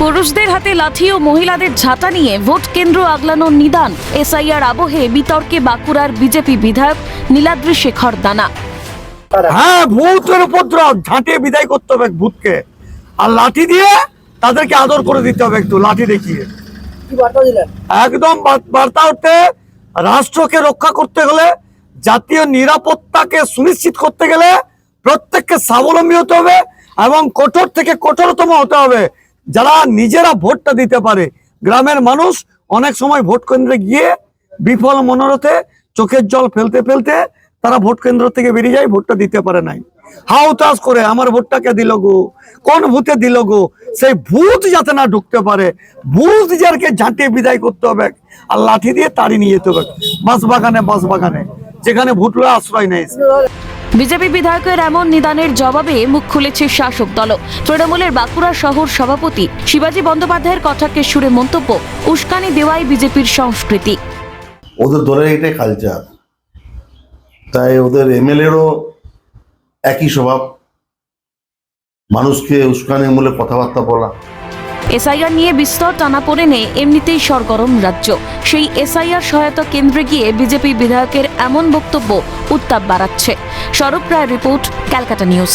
পুরুষদের হাতে লাঠি ও মহিলাদের ঝাঁটা নিয়ে ভোট কেন্দ্র আগলানোর নিদান। এসআইআর আবহে বিতর্কে বাঁকুড়ার বিজেপি বিধায়ক নীলাদ্রি শেখর দানা। হ্যাঁ ভূতের উপদ্রব ঝাঁটিয়ে বিদায় করতে হবে ভূতকে। আর লাঠি দিয়ে তাদেরকে আদর করে দিতে হবে একটু লাঠি দেখিয়ে। কি বার্তা দিলেন? একদম বার্তা হচ্ছে রাষ্ট্রকে রক্ষা করতে গেলে জাতীয় নিরাপত্তাকে সুনিশ্চিত করতে গেলে প্রত্যেককে স্বাবলম্বী হতে হবে এবং কঠোর থেকে কঠোরতম হতে হবে। যারা নিজেরা ভোটটা দিতে পারে, গ্রামের মানুষ অনেক সময় ভোট কেন্দ্রে গিয়ে বিফল মনোরথে চোখের জল ফেলতে ফেলতে তারা ভোট কেন্দ্র থেকে বেরিয়ে যায়, ভোটটা দিতে পারে নাই। হাউ তাস করে, আমার ভোটটাকে দিল গো, কোন ভূতে দিল গো? সেই ভূত যাতে না ঢুকতে পারে, ভূত যারকে ঝাঁটিয়ে বিদায় করতে হবে, আর লাঠি দিয়ে তাড়ি নিয়ে যেতে হবে। বাঁশ বাগানে বাঁশ বাগানে যেখানে ভুটলো আশ্রয় নেই বিজেপি বিধায়কের এমন নিদানের জবাবে মুখ খুলেছে শাসক দল। তৃণমূলের বাঁকুড়া শহর সভাপতি শিবাজী বন্দ্যোপাধ্যায়ের কথাকে সুরে মন্তব্য উস্কানি দেওয়াই বিজেপির সংস্কৃতি। ওদের দলের এটাই কালচার তাই ওদের এমএলএরও একই স্বভাব। মানুষকে উস্কানিমূলক কথাবার্তা বলা। এসআইআর নিয়ে বিস্তর টানাপোড়েনে এমনিতেই সরগরম রাজ্য। সেই এসআইআর সহায়তা কেন্দ্রে গিয়ে বিজেপি বিধায়কের এমন বক্তব্য উত্তাপ বাড়াচ্ছে। স্বরূপ রায় রিপোর্ট, ক্যালকাটা নিউজ।